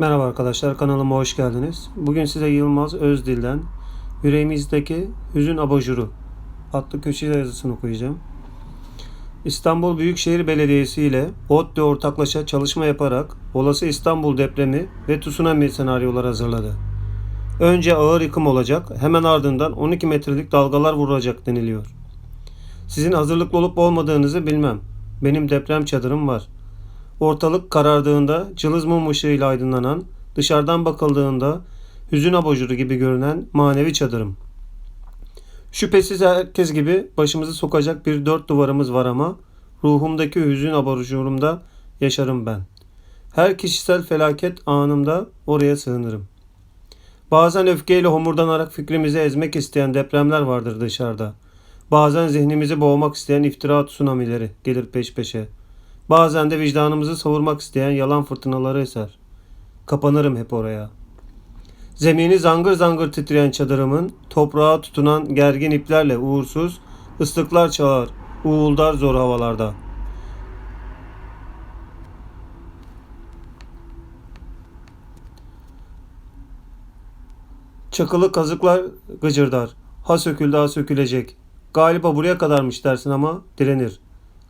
Merhaba arkadaşlar kanalıma hoş geldiniz. Bugün size Yılmaz Özdil'den Yüreğimizdeki Hüzün Abajuru adlı köşe yazısını okuyacağım. İstanbul Büyükşehir Belediyesi ile ODTÜ ortaklaşa çalışma yaparak olası İstanbul depremi ve tsunami senaryoları hazırladı. Önce ağır yıkım olacak, hemen ardından 12 metrelik dalgalar vurulacak deniliyor. Sizin hazırlıklı olup olmadığınızı bilmem. Benim deprem çadırım var. Ortalık karardığında cılız mum ışığıyla aydınlanan, dışarıdan bakıldığında hüzün abajuru gibi görünen manevi çadırım. Şüphesiz herkes gibi başımızı sokacak bir dört duvarımız var ama ruhumdaki hüzün abajurumda yaşarım ben. Her kişisel felaket anımda oraya sığınırım. Bazen öfkeyle homurdanarak fikrimizi ezmek isteyen depremler vardır dışarıda. Bazen zihnimizi boğmak isteyen iftira tsunamileri gelir peş peşe. Bazen de vicdanımızı savurmak isteyen yalan fırtınaları eser. Kapanırım hep oraya. Zemini zangır zangır titreyen çadırımın, toprağa tutunan gergin iplerle uğursuz, ıslıklar çalar, uğuldar zor havalarda. Çakılı kazıklar gıcırdar. Ha söküldü ha sökülecek. Galiba buraya kadarmış dersin ama direnir.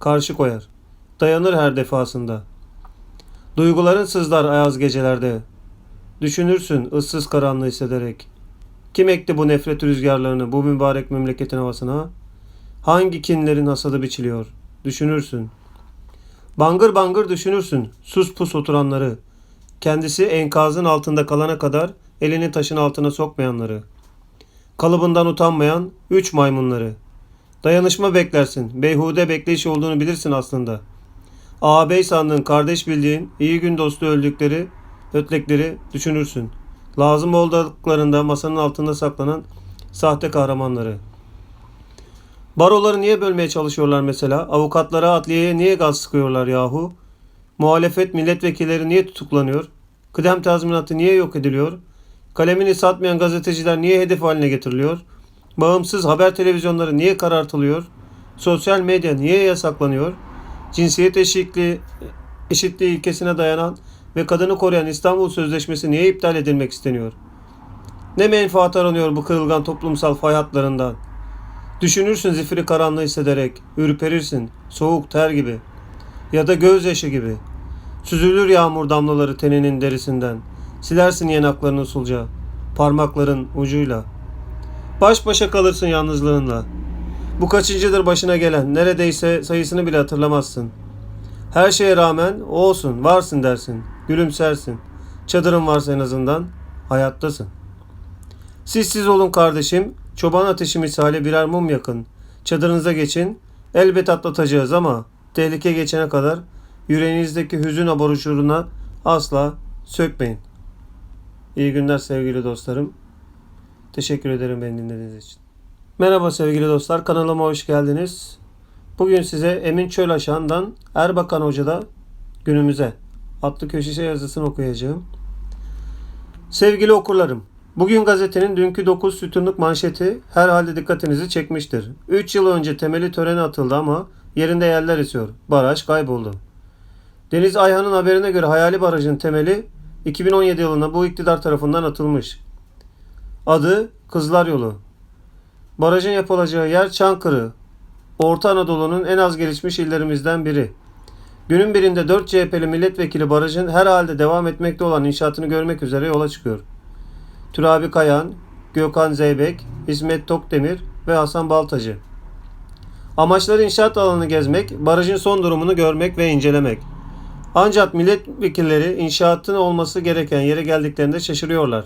Karşı koyar. Dayanır her defasında. Duyguların sızlar ayaz gecelerde. Düşünürsün ıssız karanlığı hissederek. Kim ekti bu nefret rüzgarlarını bu mübarek memleketin havasına? Hangi kinlerin hasadı biçiliyor? Düşünürsün. Bangır bangır düşünürsün sus pus oturanları. Kendisi enkazın altında kalana kadar elini taşın altına sokmayanları. Kalıbından utanmayan üç maymunları. Dayanışma beklersin. Beyhude bekleyiş olduğunu bilirsin aslında. Ağabey sandığın, kardeş bildiğin, iyi gün dostu öldükleri, ötlekleri düşünürsün. Lazım olduklarında masanın altında saklanan sahte kahramanları. Baroları niye bölmeye çalışıyorlar mesela? Avukatlara, adliyeye niye gaz sıkıyorlar yahu? Muhalefet milletvekilleri niye tutuklanıyor? Kıdem tazminatı niye yok ediliyor? Kalemini satmayan gazeteciler niye hedef haline getiriliyor? Bağımsız haber televizyonları niye karartılıyor? Sosyal medya niye yasaklanıyor? Cinsiyet eşitliği, eşitliği ilkesine dayanan ve kadını koruyan İstanbul Sözleşmesi niye iptal edilmek isteniyor? Ne menfaat aranıyor bu kırılgan toplumsal fay hatlarından? Düşünürsün zifiri karanlığı hissederek, ürperirsin, soğuk ter gibi ya da gözyaşı gibi. Süzülür yağmur damlaları teninin derisinden. Silersin yanaklarını usulca, parmakların ucuyla. Baş başa kalırsın yalnızlığınla. Bu kaçıncıdır başına gelen, neredeyse sayısını bile hatırlamazsın. Her şeye rağmen olsun, varsın dersin, gülümsersin. Çadırın varsa en azından, hayattasın. Siz olun kardeşim, çoban ateşi misali birer mum yakın. Çadırınıza geçin, elbet atlatacağız ama tehlike geçene kadar yüreğinizdeki hüzün aboruşuruna asla sökmeyin. İyi günler sevgili dostlarım. Teşekkür ederim beni dinlediğiniz için. Merhaba sevgili dostlar, kanalıma hoş geldiniz. Bugün size Emin Çölaşan'dan Erbakan Hoca'da günümüze adlı köşe yazısını okuyacağım. Sevgili okurlarım, bugün gazetenin dünkü 9 sütunluk manşeti herhalde dikkatinizi çekmiştir. 3 yıl önce temeli töreni atıldı ama yerinde yerler esiyor. Baraj kayboldu. Deniz Ayhan'ın haberine göre hayali barajın temeli 2017 yılında bu iktidar tarafından atılmış. Adı Kızlar Yolu. Barajın yapılacağı yer Çankırı. Orta Anadolu'nun en az gelişmiş illerimizden biri. Günün birinde 4 CHP'li milletvekili barajın herhalde devam etmekte olan inşaatını görmek üzere yola çıkıyor. Türabi Kayan, Gökhan Zeybek, İsmet Tokdemir ve Hasan Baltacı. Amaçları inşaat alanını gezmek, barajın son durumunu görmek ve incelemek. Ancak milletvekilleri inşaatın olması gereken yere geldiklerinde şaşırıyorlar.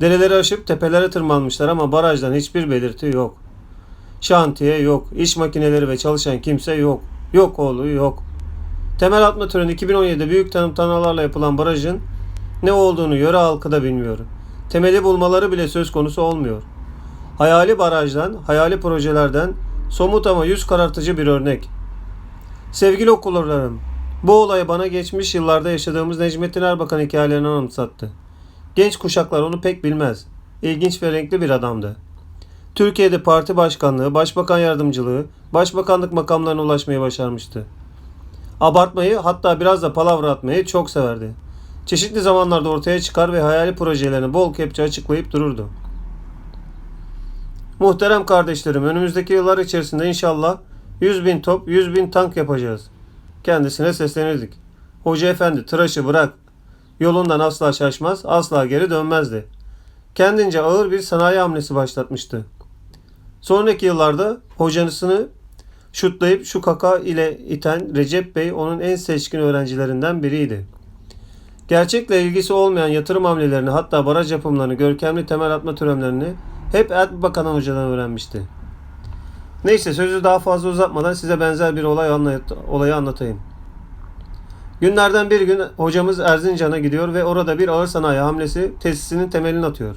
Dereleri aşıp tepelere tırmanmışlar ama barajdan hiçbir belirti yok. Şantiye yok, iş makineleri ve çalışan kimse yok. Yok oğlu yok. Temel atma töreni 2017'de büyük tanımtanalarla yapılan barajın ne olduğunu yöre halkı da bilmiyor. Temeli bulmaları bile söz konusu olmuyor. Hayali barajdan, hayali projelerden somut ama yüz karartıcı bir örnek. Sevgili okullarım, bu olay bana geçmiş yıllarda yaşadığımız Necmettin Erbakan hikayelerini anımsattı. Genç kuşaklar onu pek bilmez. İlginç ve renkli bir adamdı. Türkiye'de parti başkanlığı, başbakan yardımcılığı, başbakanlık makamlarına ulaşmayı başarmıştı. Abartmayı hatta biraz da palavra atmayı çok severdi. Çeşitli zamanlarda ortaya çıkar ve hayali projelerini bol kepçe açıklayıp dururdu. Muhterem kardeşlerim, önümüzdeki yıllar içerisinde inşallah 100 bin top, 100 bin tank yapacağız. Kendisine seslenirdik. Hoca efendi tıraşı bırak. Yolundan asla şaşmaz, asla geri dönmezdi. Kendince ağır bir sanayi hamlesi başlatmıştı. Sonraki yıllarda hocanısını şutlayıp şu kaka ile iten Recep Bey onun en seçkin öğrencilerinden biriydi. Gerçekle ilgisi olmayan yatırım hamlelerini hatta baraj yapımlarını, görkemli temel atma türemlerini hep Erbakan Hoca'dan öğrenmişti. Neyse sözü daha fazla uzatmadan size benzer bir olay anlat olayı anlatayım. Günlerden bir gün hocamız Erzincan'a gidiyor ve orada bir ağır sanayi hamlesi tesisinin temelini atıyor.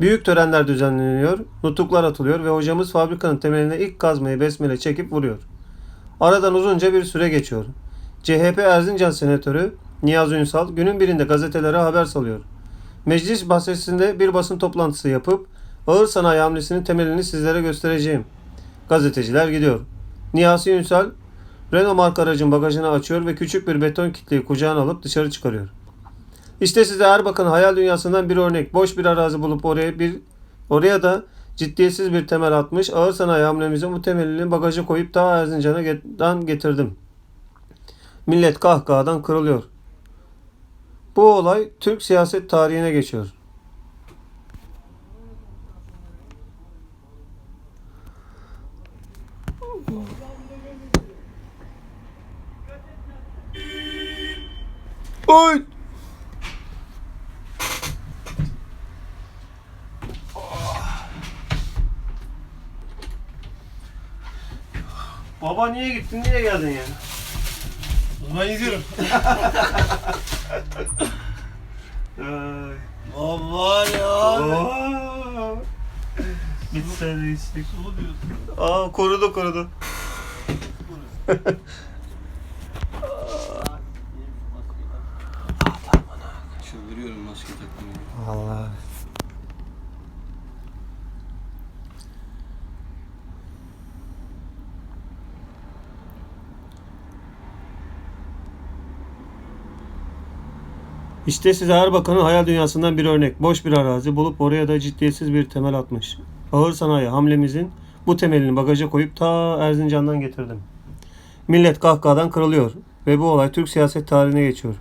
Büyük törenler düzenleniyor, nutuklar atılıyor ve hocamız fabrikanın temeline ilk kazmayı besmele çekip vuruyor. Aradan uzunca bir süre geçiyor. CHP Erzincan Senatörü Niyazi Ünsal günün birinde gazetelere haber salıyor. Meclis bahçesinde bir basın toplantısı yapıp ağır sanayi hamlesinin temelini sizlere göstereceğim. Gazeteciler gidiyor. Niyazi Ünsal Renault marka aracın bagajını açıyor ve küçük bir beton kitleyi kucağına alıp dışarı çıkarıyor. İşte size Erbakan hayal dünyasından bir örnek. Boş bir arazi bulup oraya bir oraya da ciddiyetsiz bir temel atmış. Ağır sanayi hamlemizin bu temelini bagaja koyup daha Erzincan'dan getirdim. Millet kahkahadan kırılıyor. Bu olay Türk siyaset tarihine geçiyor. Oy! Baba niye gittin? Niye geldin ya? Ben gidiyorum. Ay. Baba ya. Oo. Gitsene işte. Sulu diyorsun. Aa korudu korudu. Çıldırıyorum maske takmayı. Vallahi. İşte size Erbakan'ın hayal dünyasından bir örnek. Boş bir arazi bulup oraya da ciddiyetsiz bir temel atmış. Ağır sanayi hamlemizin bu temelini bagaja koyup ta Erzincan'dan getirdim. Millet kahkahadan kırılıyor ve bu olay Türk siyaset tarihine geçiyor.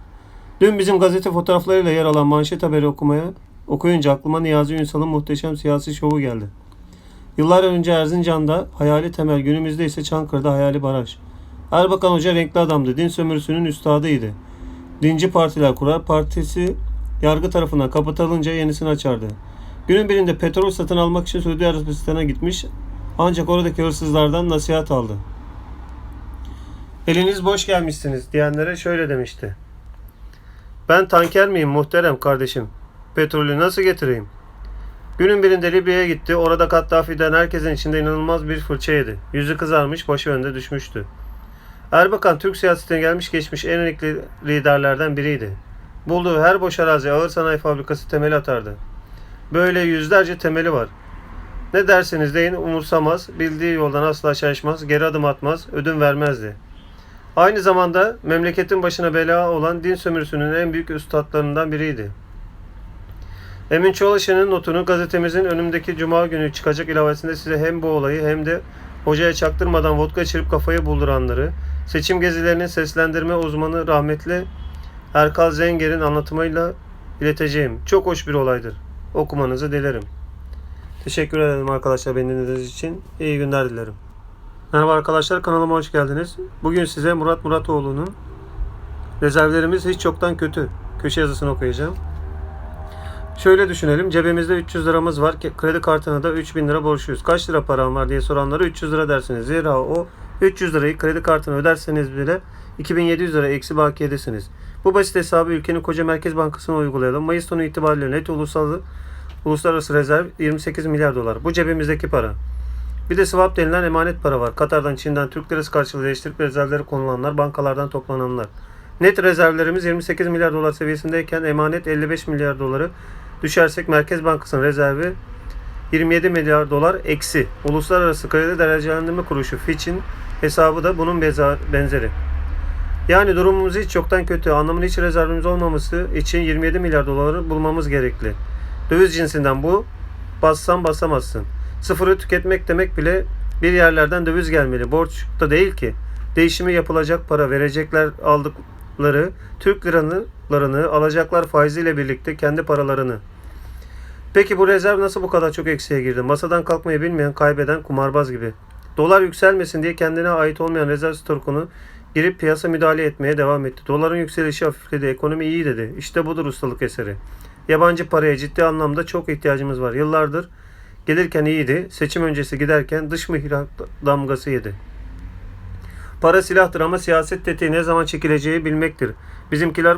Dün bizim gazete fotoğraflarıyla yer alan manşet haberi okumaya okuyunca aklıma Niyazi Ünsal'ın muhteşem siyasi şovu geldi. Yıllar önce Erzincan'da hayali temel, günümüzde ise Çankırı'da hayali baraj. Erbakan Hoca renkli adamdı, din sömürüsünün üstadıydı. Dinci partiler kurar, partisi yargı tarafından kapatılınca yenisini açardı. Günün birinde petrol satın almak için Suudi Arabistan'a gitmiş ancak oradaki hırsızlardan nasihat aldı. Eliniz boş gelmişsiniz diyenlere şöyle demişti. Ben tanker miyim muhterem kardeşim? Petrolü nasıl getireyim? Günün birinde Libya'ya gitti. Orada Kaddafi'den herkesin içinde inanılmaz bir fırça yedi. Yüzü kızarmış, başı önde düşmüştü. Erbakan Türk siyasetine gelmiş geçmiş en enikli liderlerden biriydi. Bulduğu her boş arazi ağır sanayi fabrikası temeli atardı. Böyle yüzlerce temeli var. Ne derseniz deyin umursamaz, bildiği yoldan asla şaşmaz, geri adım atmaz, ödün vermezdi. Aynı zamanda memleketin başına bela olan din sömürüsünün en büyük üstadlarından biriydi. Emin Çoğalaşı'nın notunu gazetemizin önümdeki cuma günü çıkacak ilavesinde size hem bu olayı hem de hocaya çaktırmadan vodka içirip kafayı bulduranları, seçim gezilerinin seslendirme uzmanı rahmetli Erkal Zenger'in anlatımıyla ileteceğim. Çok hoş bir olaydır. Okumanızı dilerim. Teşekkür ederim arkadaşlar beni dinlediğiniz için. İyi günler dilerim. Merhaba arkadaşlar kanalıma hoş geldiniz. Bugün size Murat Muratoğlu'nun Rezervlerimiz hiç yoktan kötü. Köşe yazısını okuyacağım. Şöyle düşünelim. Cebimizde 300 liramız var. Kredi kartına da 3000 lira borçluyuz. Kaç lira param var diye soranlara 300 lira dersiniz. Zira o 300 lirayı kredi kartına öderseniz bile 2700 lira eksi bakiyedesiniz. Bu basit hesabı ülkenin koca Merkez Bankası'na uygulayalım. Mayıs sonu itibariyle net uluslararası rezerv 28 milyar dolar. Bu cebimizdeki para. Bir de swap denilen emanet para var. Katar'dan, Çin'den Türk lirası karşılığı değiştirip rezervleri konulanlar, bankalardan toplananlar. Net rezervlerimiz 28 milyar dolar seviyesindeyken emanet 55 milyar doları düşersek Merkez Bankası'nın rezervi 27 milyar dolar eksi. Uluslararası Kredi Derecelendirme Kuruluşu Fitch'in hesabı da bunun benzeri. Yani durumumuz hiç çoktan kötü. Anlamında hiç rezervimiz olmaması için 27 milyar doları bulmamız gerekli. Döviz cinsinden bu. Bassan basamazsın. Sıfırı tüketmek demek bile bir yerlerden döviz gelmeli. Borç da değil ki. Değişimi yapılacak para verecekler aldıkları Türk liralarını alacaklar faiziyle birlikte kendi paralarını. Peki bu rezerv nasıl bu kadar çok eksiğe girdi? Masadan kalkmayı bilmeyen, kaybeden kumarbaz gibi. Dolar yükselmesin diye kendine ait olmayan rezerv stokunu girip piyasa müdahale etmeye devam etti. Doların yükselişi hafifledi, ekonomi iyi dedi. İşte budur ustalık eseri. Yabancı paraya ciddi anlamda çok ihtiyacımız var. Yıllardır gelirken iyiydi, seçim öncesi giderken dış mihrak damgası yedi. Para silahtır ama siyaset tetiği ne zaman çekileceği bilmektir. Bizimkiler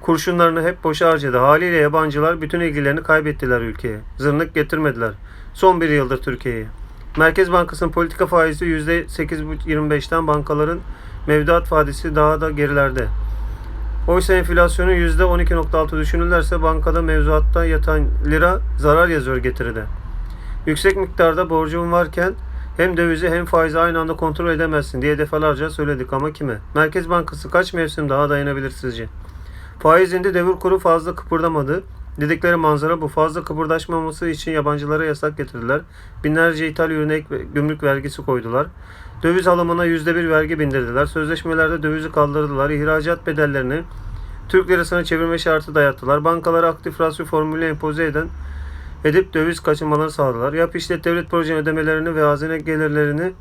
kurşunlarını hep boşa harcadı. Haliyle yabancılar bütün ilgilerini kaybettiler ülkeye. Zırnık getirmediler. Son bir yıldır Türkiye'ye. Merkez Bankası'nın politika faizi %8.25'ten bankaların mevduat faizi daha da gerilerde. Oysa enflasyonun %12.6 düşünülürse bankada mevzuatta yatan lira zarar yazıyor getiride. Yüksek miktarda borcun varken hem dövizi hem faizi aynı anda kontrol edemezsin diye defalarca söyledik ama kime? Merkez Bankası kaç mevsim daha dayanabilir sizce? Faiz indi devir kuru fazla kıpırdamadı. Dedikleri manzara bu. Fazla kıpırdaşmaması için yabancılara yasak getirdiler. Binlerce ithal ürüne ve gümrük vergisi koydular. Döviz alımına %1 vergi bindirdiler. Sözleşmelerde dövizi kaldırdılar. İhracat bedellerini Türk lirasına çevirme şartı dayattılar. Bankalara aktif rasyo formülü empoze eden edip döviz kaçınmaları sağladılar. Yap işlet devlet proje ödemelerini ve hazine gelirlerini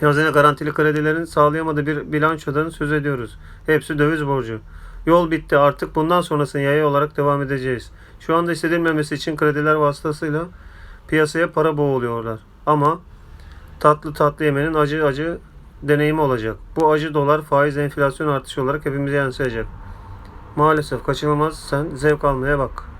hazine garantili kredilerin sağlayamadığı bir bilançodan söz ediyoruz. Hepsi döviz borcu. Yol bitti artık bundan sonrasını yaya olarak devam edeceğiz. Şu anda hissedilmemesi için krediler vasıtasıyla piyasaya para boğuluyorlar. Ama tatlı tatlı yemenin acı acı deneyimi olacak. Bu acı dolar faiz enflasyon artışı olarak hepimize yansıyacak. Maalesef kaçınılmaz sen zevk almaya bak.